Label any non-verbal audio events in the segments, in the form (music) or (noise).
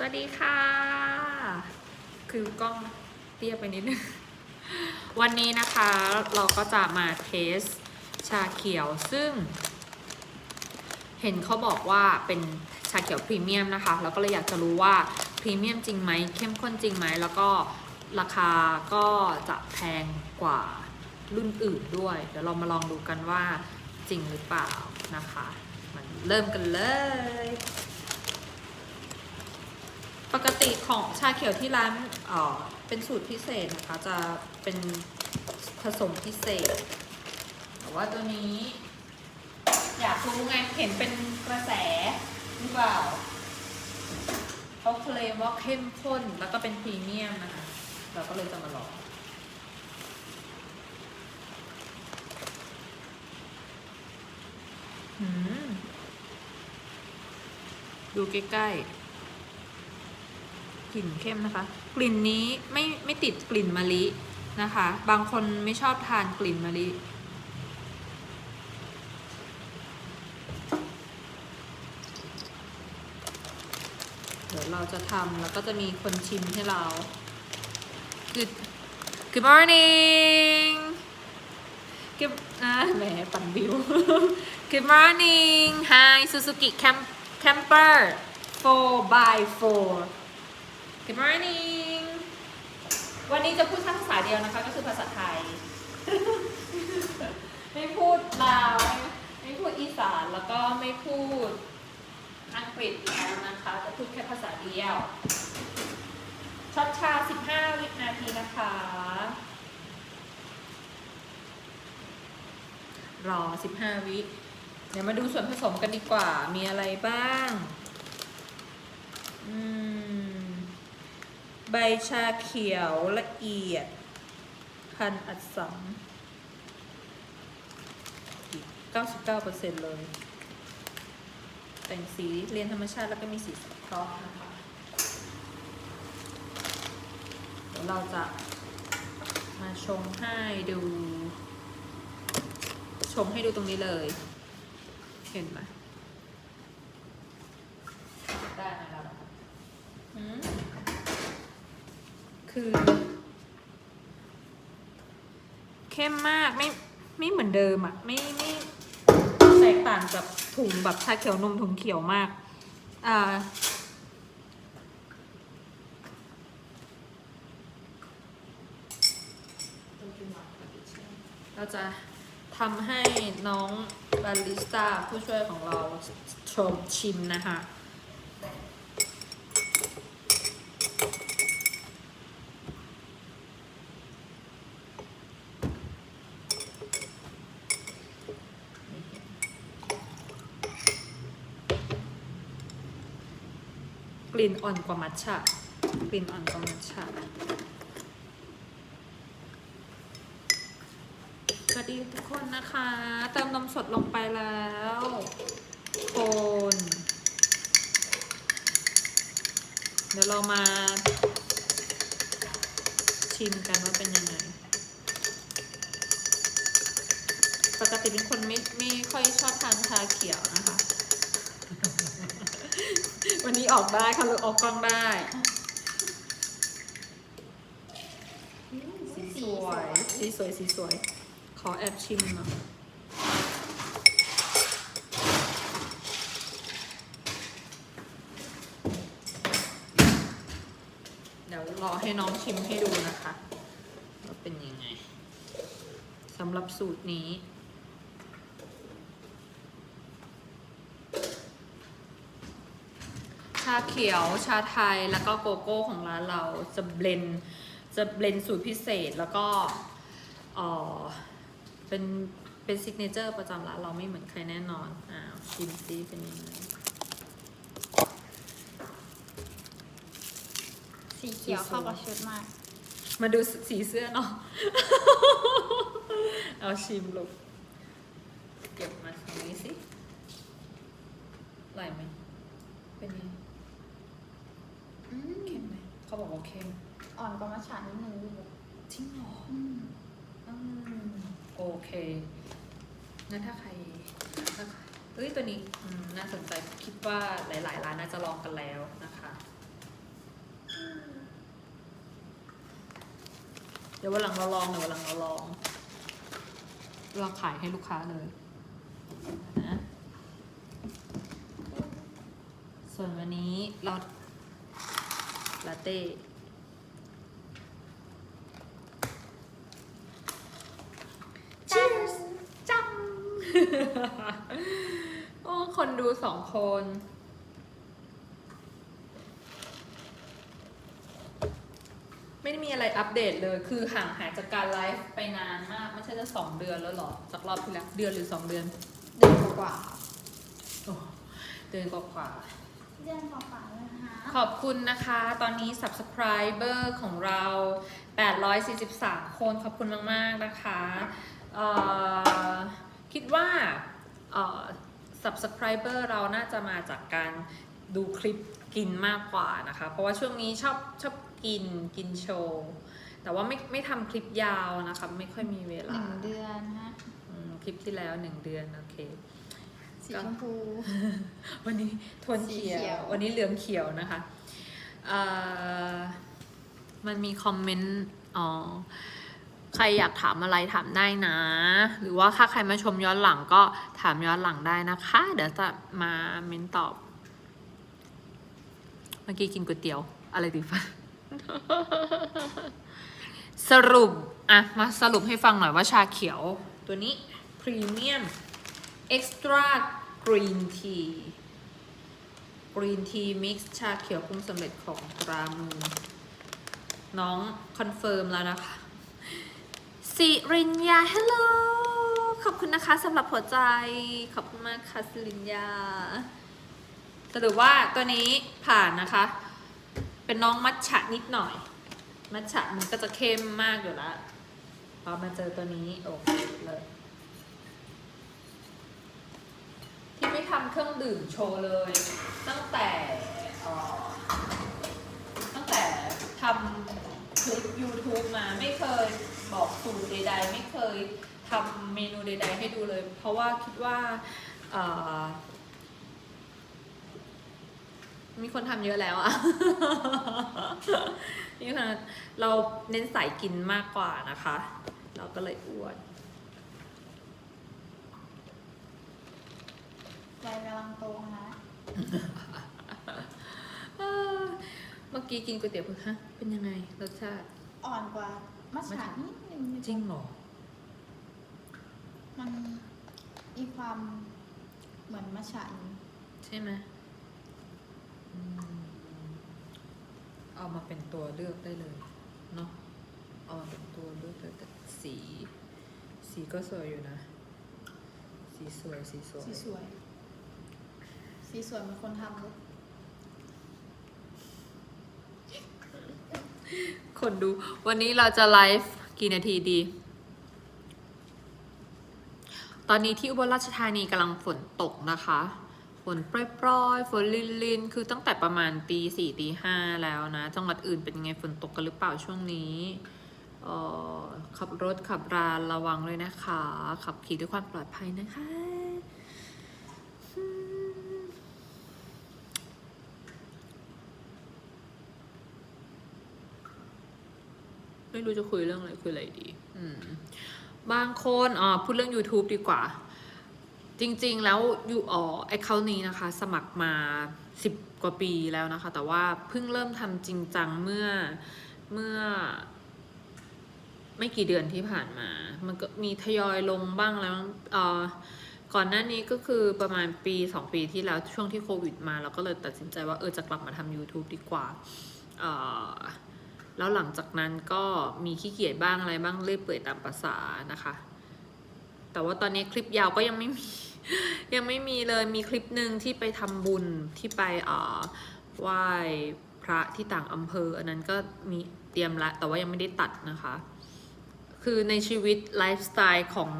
สวัสดีค่ะ คือกล้องเตี้ยไปนิดนึง วันนี้นะคะเราก็จะมาเทสชาเขียวซึ่ง เห็นเขาบอกว่าเป็นชาเขียวพรีเมียมนะคะ เราก็เลยอยากจะรู้ว่าพรีเมียมจริงไหมเข้มข้นจริงไหม แล้วก็ราคาก็จะแพงกว่ารุ่นอื่นด้วย เดี๋ยวเรามาลองดูกันว่าจริงหรือเปล่านะคะ มันเริ่มกันเลย ปกติของชาเขียวที่ร้านเอ่อเป็นสูตรพิเศษนะคะ จะเป็นผสมพิเศษ แต่ว่าตัวนี้ อยากรู้ไง เห็นเป็นกระแสหรือเปล่าเขาเคลมว่าเข้มข้นแล้วก็เป็นพรีเมียมนะคะ เราก็เลยจะมาลองดูใกล้ๆ กลิ่นเข้มนะคะ กลิ่นนี้ไม่ไม่ติดกลิ่นมะลินะคะ บางคนไม่ชอบทานกลิ่นมะลิเดี๋ยวเราจะทำแล้วก็จะมีคนชิมให้เรา Good Good morning Good อ่าแหมปั่นบิว Good morning Hi Suzuki Camp Camper 4 by 4 Good morning วันนี้จะพูดแค่ภาษาเดียวนะคะ ก็คือภาษาไทย ไม่พูดลาว ไม่พูดอีสานแล้วก็ไม่พูดอังกฤษแล้วนะคะ จะพูดแค่ภาษาเดียวช็อตชา 15 วินาทีนะคะ รอ 15 วิ เดี๋ยวมาดูส่วนผสมกันดีกว่า มีอะไรบ้าง อืม ใบชาเขียวละเอียด พันอัดสม99%เลย แต่งสีเรียนธรรมชาติแล้วก็มีสีสังเคราะห์นะคะเดี๋ยวเราจะมาชงให้ดู ชงให้ดูตรงนี้เลย เห็นไหมได้ไหมล่ะอืม คือ เข้มมากไม่ไม่เหมือนเดิมอะไม่ไม่แตกต่างกับถุงแบบชาเขียวนมถุงเขียวมากอ่าเราจะทำให้น้องบาริสต้าผู้ช่วยของเราชมชิมนะคะ ลิ่นอ่อนกว่ามัทฉะกลิ่นอ่อนกว่ามัทฉะสวัสดีทุกคนนะคะ เติมนมสดลงไปแล้วคนเดี๋ยวเรามาชิมกันว่าเป็นยังไง ปกติเป็นคนไม่ไม่ค่อยชอบทานชาเขียวนะคะ วันนี้ออกได้ค่ะลูกออกกล้องได้สีสวยสีสวยสีสวย ขอแอบชิมหน่อยเดี๋ยวรอให้น้องชิมให้ดูนะคะว่าเป็นยังไงสำหรับสูตรนี้าเขียวชาไทยแล้วก็โกโก้ของร้านเราจะเบลนด์จะเบลนด์สูตรพิเศษแล้วก็เออเป็นเป็นซิกเนเจอร์ประจำร้านเราไม่เหมือนใครแน่นอนอ้าวชิมซิเป็นยังไงสีเขียวเข้ากับชุดมาก มาดูสีเสื้อเนาะ เอาชิมลูกเก็บมาตรงนี้สิไหลไหมเป็นไงอืม เค็มไหมเขาบอกว่าเค็มอ่อนกว่ามัทฉะนิดนึงด้จริงเหรอโอเคงั้นถ้าใครถ้าใครเฮ้ยตัวนี้น่าสนใจคิดว่าหลายๆร้านน่าจะลองกันแล้วนะคะ เดี๋ยววันหลังเราลองเดี๋ยววันหลังเราลองเราขายให้ลูกค้าเลยนะส่วนวันนี้เรา ลาเต้ Cheers จัง โอ้ คนดูสองคน ไม่ได้มีอะไรอัปเดตเลย คือห่างหายจากการไลฟ์ไปนานมาก ไม่ใช่จะสองเดือนแล้วเหรอ จากรอบที่แล้ว เดือนหรือสองเดือน เดือนกว่าโอ้เดือนกว่าเดือนกว่า ขอบคุณนะคะ ตอนนี้ subscriber ของเรา 843 คนขอบคุณมาก ๆ นะคะเอ่อคิดว่าเอ่อ subscriber เราน่าจะมาจากการดูคลิปกินมากกว่านะคะ เพราะว่าช่วงนี้ชอบชอบกินกินโชว์ แต่ว่าไม่ไม่ทำคลิปยาวนะคะ ไม่ค่อยมีเวหลานึ่งเดือนฮะอืมคลิปที่แล้วหนึ่งเดือน โอเค สีก็ชมพู วันนี้โทนเขียสีเขียว ว วันนี้เหลืองเขียวนะคะเอ่อมันมีคอมเมนต์ อ๋อ ใครอยากถามอะไรถามได้นะ หรือว่าถ้าใครมาชมย้อนหลังก็ถามย้อนหลังได้นะคะ เดี๋ยวจะมาเม้นตอบ เมื่อกี้กินก๋วยเตี๋ยว อะไรดีฟ้าสรุป อะ มาสรุปให้ฟังหน่อยว่าชาเขียวตัวนี้ พรีเมียม extra green tea green tea mix ชาเขียวปรุงสำเร็จของตรามูน้องคอนเฟิร์มแล้วนะคะสิรินยาฮัลโหลขอบคุณนะคะสำหรับหัวใจ ขอบคุณมากค่ะสิรินยาสรุปว่าตัวนี้ผ่านนะคะ เป็นน้องมัทฉะนิดหน่อย มัทฉะมันก็จะเข้มมากอยู่แล้วพอมาเจอตัวนี้โอเคเลย ที่ไม่ทำเครื่องดื่มโชว์เลย ตั้งแต่ตั้งแต่ทำคลิป YouTube มาไม่เคยบอกสูตรใดๆ ไม่เคยทำเมนูใด ๆ ให้ดูเลย เพราะว่าคิดว่ามีคนทำเยอะแล้วอะนี่ค่ะเราเน้นสายกินมากกว่านะคะ เราก็เลยอ้วน ใจกำลังโตนะเอ่อเมื่อกี้กินก๋วยเตี๋ยวเพิ่งฮะเป็นยังไงรสชาติ อ่อนกว่ามัทฉะนิดนึงจริงเหรอ มันมีความเหมือนมัทฉะอยู่ใช่ไหมอืมเอามาเป็นตัวเลือกได้เลยเนาะเอามาเป็นตัวเลือกเลยแต่สี สีก็สวยอยู่นะ สีสวยสีสวยสีสวย สีสวยเหมือนคนทำเลยคนดู วันนี้เราจะไลฟ์กี่นาทีดี ตอนนี้ที่อุบลราชธานีกำลังฝนตกนะคะ ฝนปล่อยๆ ฝนลินๆ คือตั้งแต่ประมาณตีสี่ตีห้าแล้วนะ จังหวัดอื่นเป็นยังไงฝนตกกันหรือเปล่าช่วงนี้เออขับรถขับราระวังเลยนะคะ ขับขี่ด้วยความปลอดภัยนะคะ ไม่รู้จะคุยเรื่องอะไรคุยอะไรดี อืมบางคนอ๋อพูดเรื่อง YouTube ดีกว่า จริง ๆ แล้วอยู่อ๋อไอเคานี้นะคะ สมัครมาสิบกว่าปีแล้วนะคะ แต่ว่าเพิ่งเริ่มทำจริงจังเมื่อเมื่อ ไม่กี่เดือนที่ผ่านมา มันก็มีทยอยลงบ้างแล้วเอ่อก่อนหน้านี้ก็คือประมาณปีสองปีที่แล้วช่วงที่โควิดมาเราก็เลยตัดสินใจว่าเออจะกลับมาทำ YouTube ดีกว่าเอ่อ แล้วหลังจากนั้นก็มีขี้เกียจบ้างอะไรบ้างเรื่อยเปื่อยตามภาษานะคะ แต่ว่าตอนนี้คลิปยาวก็ยังไม่มี ยังไม่มีเลยมีคลิปหนึ่งที่ไปทำบุญที่ไปอ่อไหว้พระที่ต่างอำเภอ อันนั้นก็มีเตรียมละแต่ว่ายังไม่ได้ตัดนะคะ คือในชีวิตไลฟ์สไตล์ของ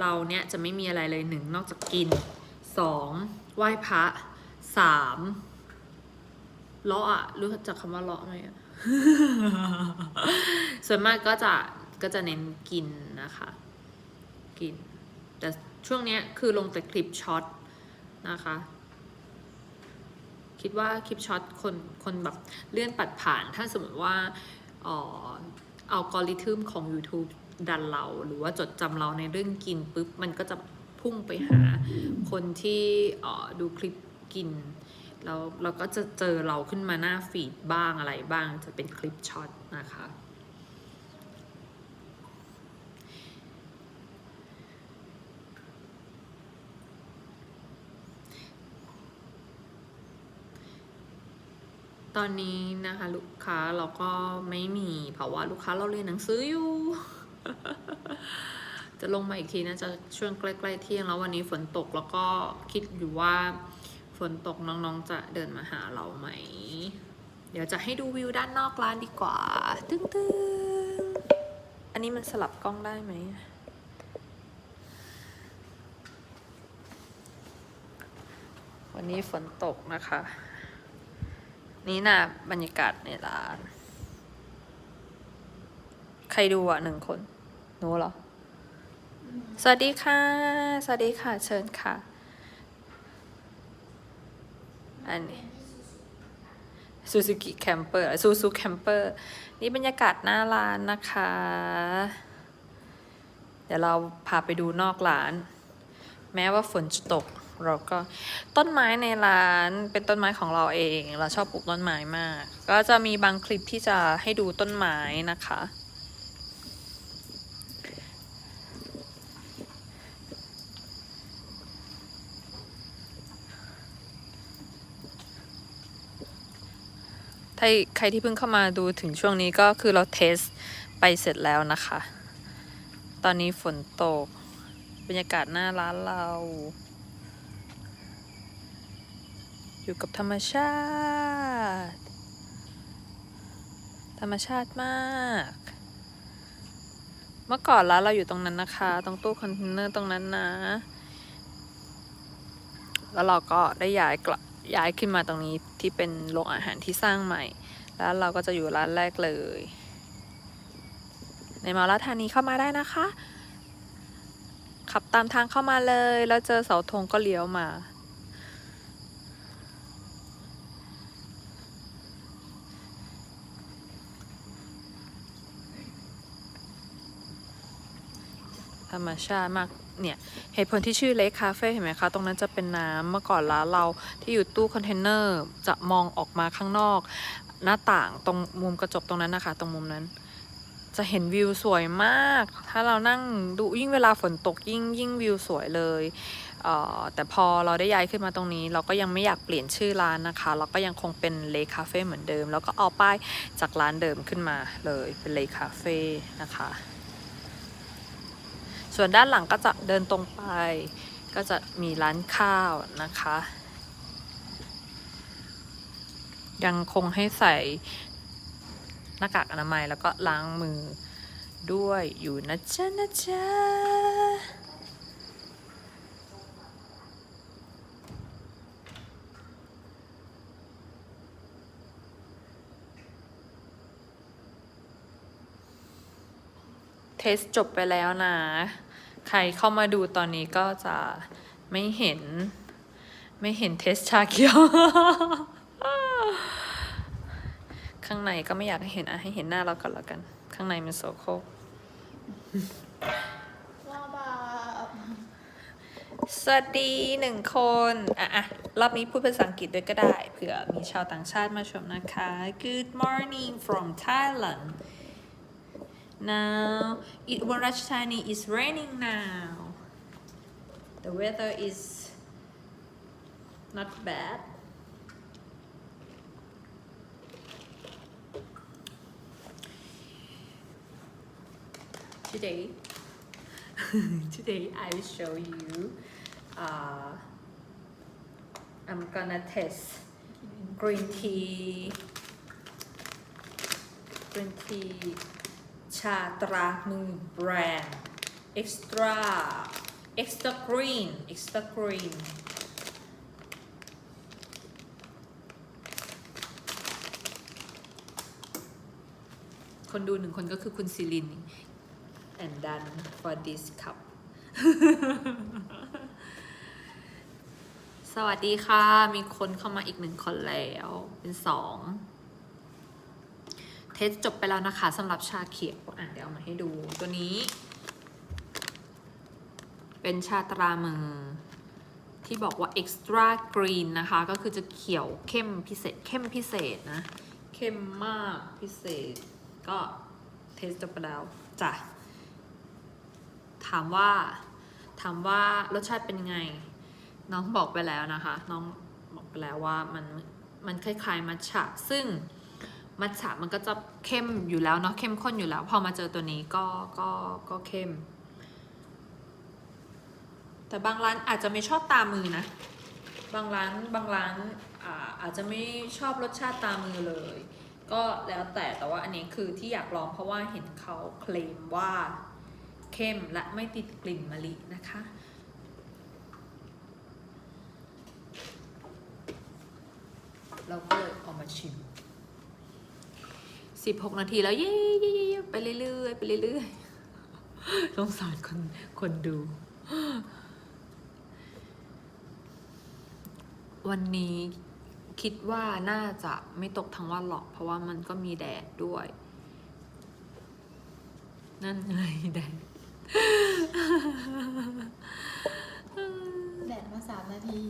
เราเนี่ยจะไม่มีอะไรเลยหนึ่งนอกจากกินสองไหว้พระสาม เลาะอะรู้จักคำว่าเลาะไหมส่วนมากก็จะก็จะเน้นกินนะคะ กิน แต่ช่วงนี้คือลงแต่คลิปช็อตนะคะ คิดว่าคลิปช็อตคนคนแบบเลื่อนปัดผ่าน ถ้าสมมติว่าเอออัลกอริทึมของ YouTube ดันเรา หรือว่าจดจำเราในเรื่องกินปุ๊บ มันก็จะพุ่งไปหาคนที่ดูคลิปกิน แล้วเราก็จะเจอเราขึ้นมาหน้าฟีดบ้างอะไรบ้างจะเป็นคลิปช็อตนะคะ ตอนนี้นะคะลูกค้าเราก็ไม่มีเพราะว่าลูกค้าเราเรียนหนังสืออยู่ จะลงมาอีกทีนะจะช่วงใกล้ๆเที่ยงแล้ววันนี้ฝนตกแล้วก็คิดอยู่ว่า ฝนตกน้องๆจะเดินมาหาเราไหม เดี๋ยวจะให้ดูวิวด้านนอกร้านดีกว่า ตึ้งตึ้งอันนี้มันสลับกล้องได้ไหม วันนี้ฝนตกนะคะ นี่นะบรรยากาศในร้าน ใครดูอะหนึ่งคนหนูเหรอ สวัสดีค่ะ สวัสดีค่ะ เชิญค่ะ อันนี้ซูซูกิแคมเปอร์ซูซูแคมเปอร์นี่บรรยากาศหน้าร้านนะคะ เดี๋ยวเราพาไปดูนอกร้าน แม้ว่าฝนจะตก เราก็ต้นไม้ในร้านเป็นต้นไม้ของเราเอง เราชอบปลูกต้นไม้มาก ก็จะมีบางคลิปที่จะให้ดูต้นไม้นะคะ ถ้าใครที่เพิ่งเข้ามาดูถึงช่วงนี้ก็คือเราเทสไปเสร็จแล้วนะคะ ตอนนี้ฝนตก บรรยากาศหน้าร้านเรา อยู่กับธรรมชาติ ธรรมชาติมากเมื่อก่อนร้านเราอยู่ตรงนั้นนะคะ ตรงตู้คอนเทนเนอร์ตรงนั้นนะ แล้วเราก็ได้ย้ายกลับ ย้ายขึ้นมาตรงนี้ที่เป็นโรงอาหารที่สร้างใหม่ แล้วเราก็จะอยู่ร้านแรกเลย ในมาลาธานีเข้ามาได้นะคะ ขับตามทางเข้ามาเลย แล้วเจอเสาธงก็เลี้ยวมา ธรรมชาติมาก เนี่ยเหตุผลที่ชื่อเลคคาเฟ่เห็นไหมคะ ตรงนั้นจะเป็นน้ำเมื่อก่อนร้านเราที่อยู่ตู้คอนเทนเนอร์จะมองออกมาข้างนอก หน้าต่างตรงมุมกระจกตรงนั้นนะคะ ตรงมุมนั้น จะเห็นวิวสวยมาก ถ้าเรานั่งดูยิ่งเวลาฝนตกยิ่งยิ่งวิวสวยเลยเแต่พอเราได้ย้ายขึ้นมาตรงนี้ เราก็ยังไม่อยากเปลี่ยนชื่อร้านนะคะ เราก็ยังคงเป็นเลคาเฟ่เหมือนเดิม แล้วก็เอาป้ายจากร้านเดิมขึ้นมาเลยเป็นเลคาเฟ่นะคะ ส่วนด้านหลังก็จะเดินตรงไป ก็จะมีร้านข้าวนะคะ ยังคงให้ใส่หน้ากากอนามัยแล้วก็ล้างมือด้วยอยู่นะจ๊ะนะจ๊ะ เทสจบไปแล้วนะ ใครเข้ามาดูตอนนี้ก็จะไม่เห็น ไม่เห็นเทสชาเขียว ข้างในก็ไม่อยากให้เห็นอะให้เห็นหน้าเราก่อนแล้วกัน ข้างในมันโสโครกว่าบสวัสดีหนึ่งคน อะอะรอบนี้พูดภาษาอังกฤษด้วยก็ได้ เผื่อมีชาวต่างชาติมาชมนะคะ Good morning from Thailand Now. It Warashani is raining now. The weather is not bad. Today (laughs) today I will show you uh, I'm gonna test green tea green tea ชาตรามือแบรนด์ extra extra green extra green คนดูหนึ่งคนก็คือคุณซิลิน and done for this cup สวัสดีค่ะ มีคนเข้ามาอีกหนึ่งคนแล้ว เป็นสอง ทสจบไปแล้วนะคะสำหรับชาเขียวอะเดี๋ยวเอามาให้ดูตัวนี้ เป็นชาตรามือ ที่บอกว่า extra green นะคะ ก็คือจะเขียวเข้มพิเศษ เข้มพิเศษนะ เข้มมากพิเศษ ก็เทสจบไปแล้วจ้ะถามว่าถามว่ารสชาติเป็นไง น้องบอกไปแล้วนะคะ น้องบอกไปแล้วว่ามันมันคล้ายๆมัทฉะซึ่ง มัทฉะมันก็จะเข้มอยู่แล้วเนาะเข้มข้นอยู่แล้ว พอมาเจอตัวนี้ก็ก็ก็เข้ม แต่บางร้านอาจจะไม่ชอบตามือนะ บางร้านบางร้านอาอาจจะไม่ชอบรสชาติตามือเลย ก็แล้วแต่แต่ว่าอันนี้คือที่อยากลองเพราะว่าเห็นเขาเคลมว่าเข้มและไม่ติดกลิ่นมะลินะคะเราก็เลยเอามาชิม 16นาทีแล้วเย้เย้เย้เย้ไปเรื่อยๆไปเรื่อยๆสงสารคนคนดู วันนี้คิดว่าน่าจะไม่ตกทั้งวันหรอก เพราะว่ามันก็มีแดดด้วย นั่นไงแดดแดดมาสามนาที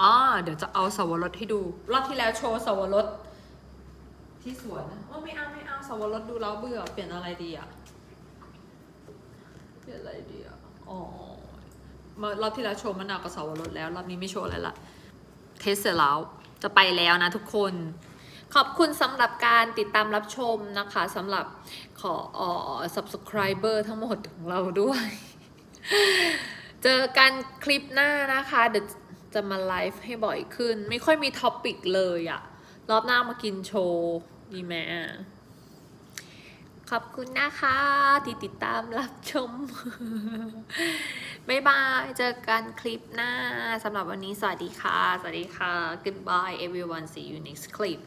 อ๋อเดี๋ยวจะเอาสวรสให้ดู รอบที่แล้วโชว์สวรส ที่สวนว่าไม่เอาไม่เอาสวรสดูแล้วเบื่อเปลี่ยนอะไรดีอะเปลี่ยนอะไรดีอะอ๋อมื่อรอบที่แล้วโชว์มะนาวกับสวรสแล้วรอบนี้ไม่โชว์อะไรละเทสเสร็จแล้วจะไปแล้วนะทุกคน ขอบคุณสำหรับการติดตามรับชมนะคะสำหรับขออ่อ subscriber ทั้งหมดของเราด้วย เจอกันคลิปหน้านะคะ เดี๋ยวจะมาไลฟ์ให้บ่อยขึ้น ไม่ค่อยมีท็อปิกเลยอะรอบหน้ามากินโชว์ ดีไหมอะขอบคุณนะคะ ที่ติดตามรับชม บ๊ายบาย เจอกันคลิปหน้าสำหรับวันนี้สวัสดีค่ะ สวัสดีค่ะ goodbye everyone see you next clip